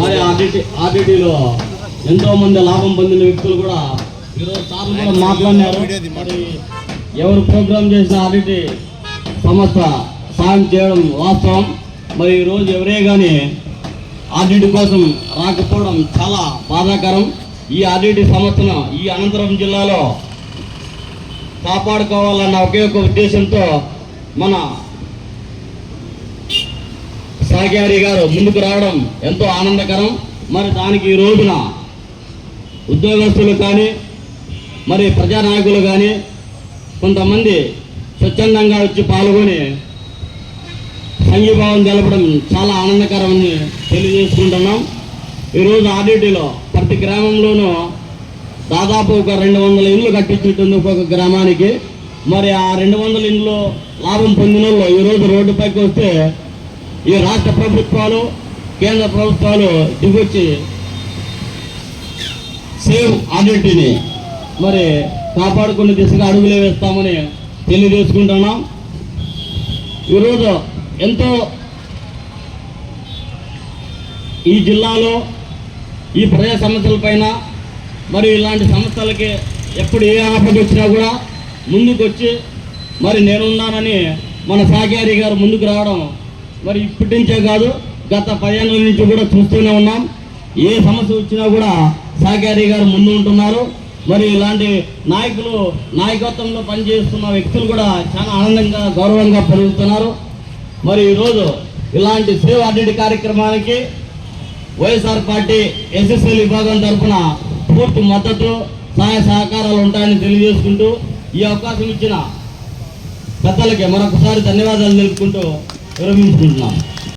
మరి ఆర్డిటి ఆర్డిటీలో ఎంతో మంది లాభం పొందిన వ్యక్తులు కూడా ఈరోజు సార్లు కూడా మాట్లాడినారు. మరి ఎవరు ప్రోగ్రామ్ చేసిన ఆర్డిటి సంస్థ సాయం చేయడం వాస్తవం. మరి ఈరోజు ఎవరే కానీ ఆర్డిటి కోసం రాకపోవడం చాలా బాధాకరం. ఈ ఆర్డిటి సంస్థను ఈ అనంతరం జిల్లాలో కాపాడుకోవాలన్న ఒకే ఒక ఉద్దేశంతో మన పాగ్యారి గారు ముందుకు రావడం ఎంతో ఆనందకరం. మరి దానికి ఈ రోజున ఉద్యోగస్తులు కానీ మరి ప్రజానాయకులు కానీ కొంతమంది స్వచ్ఛందంగా వచ్చి పాల్గొని సంఘీభావం తెలపడం చాలా ఆనందకరమని తెలియజేసుకుంటున్నాం. ఈరోజు ఆర్డిటీలో ప్రతి గ్రామంలోనూ దాదాపు ఒక రెండు వందల ఇండ్లు కట్టించుంటుంది ఒక్కొక్క గ్రామానికి. మరి ఆ రెండు వందల ఇండ్లు లాభం పొందిన వాళ్ళు ఈరోజు రోడ్డుపైకి వస్తే ఈ రాష్ట్ర ప్రభుత్వాలు కేంద్ర ప్రభుత్వాలు దిగొచ్చి సేవ్ అన్నింటిని మరి కాపాడుకునే దిశగా అడుగులే వేస్తామని తెలియజేసుకుంటున్నాం. ఈరోజు ఎంతో ఈ జిల్లాలో ఈ ప్రజా సమస్యలపైన మరి ఇలాంటి సమస్యలకి ఎప్పుడు ఏ ఆపద వచ్చినా కూడా ముందుకు వచ్చి మరి నేనున్నానని మన సాగారి గారు ముందుకు రావడం మరి ఇప్పటి నుంచే కాదు గత పదిహేను నుంచి కూడా చూస్తూనే ఉన్నాం. ఏ సమస్య వచ్చినా కూడా సాగియారి గారు ముందు ఉంటున్నారు. మరి ఇలాంటి నాయకులు నాయకత్వంలో పనిచేస్తున్న వ్యక్తులు కూడా చాలా ఆనందంగా గౌరవంగా పెరుగుతున్నారు. మరి ఈరోజు ఇలాంటి సేవ్ అడ్డటి కార్యక్రమానికి వైఎస్ఆర్ పార్టీ ఎస్ఎస్ఎల్ విభాగం తరఫున పూర్తి మద్దతు సహాయ సహకారాలు ఉంటాయని తెలియజేసుకుంటూ ఈ అవకాశం ఇచ్చిన పెద్దలకి మరొకసారి ధన్యవాదాలు తెలుపుకుంటూ విరమించుకుంటున్నాం